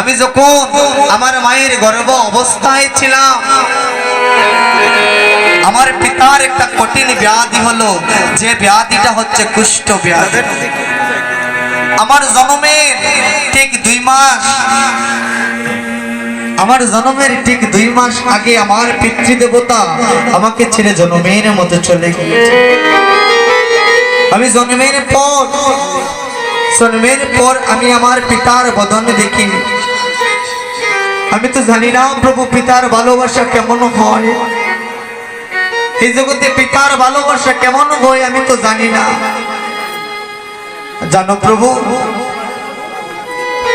আমি যখন আমার মায়ের গর্ব অবস্থায় ছিলাম, আমার পিতার একটা কঠিন ব্যাধি হলো, যে ব্যাধিটা হচ্ছে কুষ্ঠ ব্যাধি। আমার জন্মের ঠিক দুই মাস, আমার জন্মের ঠিক দুই মাস আগে আমার পিতৃদেবতা আমাকে ছেড়ে জন্মের মতো চলে গিয়েছে। আমি জন্মের পর জন্মের পর আমি আমার পিতার বদন দেখি। আমি তো জানি না প্রভু পিতার ভালোবাসা কেমন হয়। এই জগতে পিতার ভালোবাসা কেমন হয় আমি তো জানি না। জানো প্রভু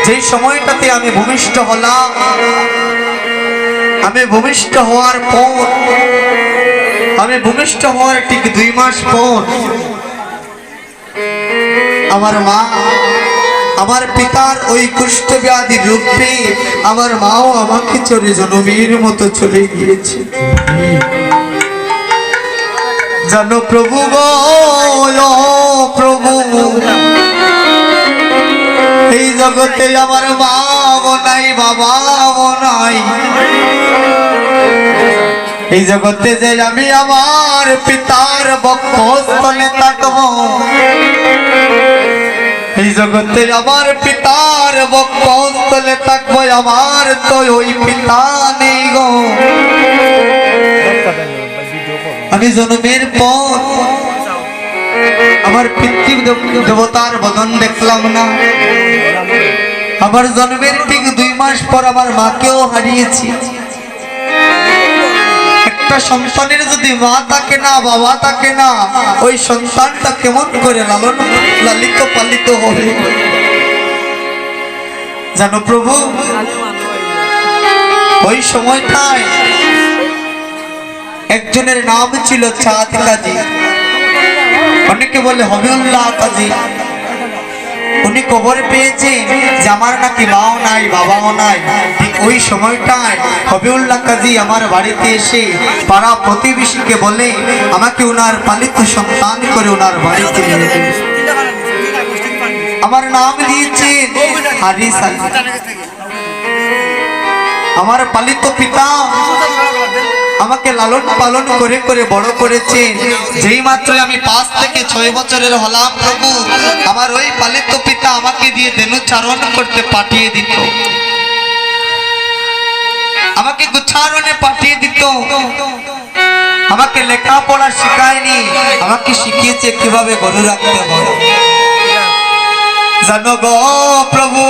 যেই সময়টাতে আমি ভূমিষ্ঠ হলাম, আমি ভূমিষ্ঠ হওয়ার পর, আমি ভূমিষ্ঠ হওয়ার ঠিক দুই মাস পর, আমার মা আমার পিতার ওই কুষ্ঠ ব্যাধি রূপে আমার মাও আমাকে চলে জনবীর মতো চলে গিয়েছে। জানো প্রভু প্রভু। এই জগতে আমার মা নাই বাবা নাই। এই জগতে যে আমি আমার পিতার বক্ষস্থলে এই জগতে আমার পিতার বক্ষস্থলে থাকব, আমার তো ওই পিতা নেই গো। আমি জন্মের পর আমার পিতৃ দেবতার বদন দেখলাম না। আমার জন্মের ঠিক দুই মাস পর আমার মাকেও হারিয়েছি। একটা সন্তানের যদি মা থাকে না, বাবা থাকে না, ওই সন্তানটা কেমন করে লালন, লালিত পালিত হবে? জানো প্রভু, ওই সময়টায় একজনের নাম ছিল চাঁদ কাজী। অনেকে বলে হবিউল্লাহ কাজী। উনি খবর পেয়েছেন যে আমার নাকি মাও নাই, বাবাও নাই ঠিক ওই সময়টায় হবিউল্লাহ কাজী আমার বাড়িতে এসে পাড়া প্রতিবেশীকে বলে, আমাকে ওনার পালিত সন্তান করে ওনার বাড়িতে নিয়ে। আমার নাম দিয়েছেন হারিস আমার পালিত পিতা আমাকে লালন পালন করে করে বড় করেছেন যেই মাত্র আমি পাঁচ থেকে ছয় বছরের হলাম প্রভু, আমার ওই পালিত পিতা আমাকে দিয়ে দেনুচারণ করতে পাঠিয়ে দিত। আমাকে গুচ্ছারণে পাঠিয়ে দিত। আমাকে লেখাপড়া শেখায়নি। আমাকে শিখিয়েছে কীভাবে গরু রাখতে হয়। জানো গো প্রভু,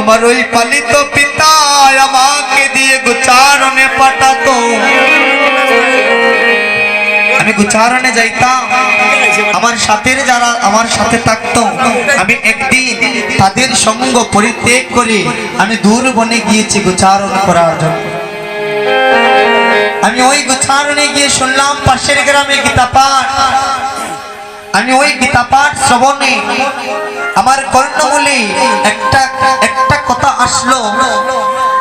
আমার ওই পালিত পিতা আমাকে গুচারণে পাঠাতো আমি গুচারণে যাইতাম। আমার সাথের যারা আমার সাথে থাকতো, আমি একদিন তাদের সঙ্গ পরিত্যাগ করে আমি দূর বনে গিয়েছি গুচারণ করার জন্য। আমি ওই গুচারণে গিয়ে শুনলাম, পাশের গ্রামে গীতা পাঠ। আমি ওই গীতা পাঠ শ্রবণে আমার কর্ণমূলে একটা একটা কথা আসলো।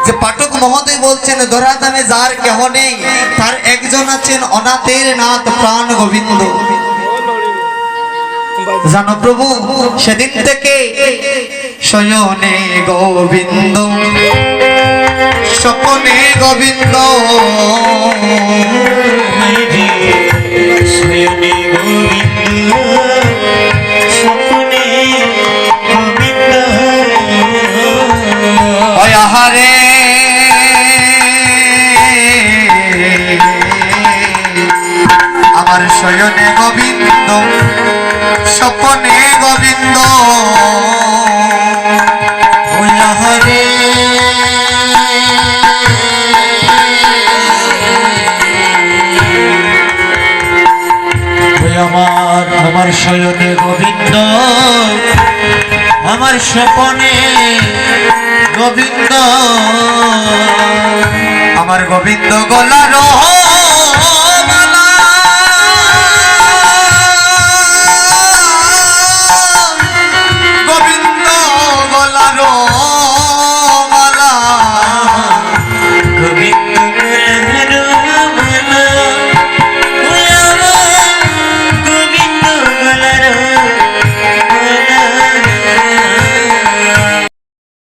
যে পাঠক মহোদয় বলছেন দরাদামে যার কেহ নেই, তার একজন আছেন অনাথের নাথ প্রাণ গোবিন্দ। জানো প্রভু, সেদিন থেকে শয়নে গোবিন্দ, স্বপনে গোবিন্দ। গোবিন্দ। আমার শয়নে গোবিন্দ, স্বপনে গোবিন্দ। হরে আমার আমার শয়নে গোবিন্দ, আমার স্বপনে গোবিন্দ। আমার গোবিন্দ গলার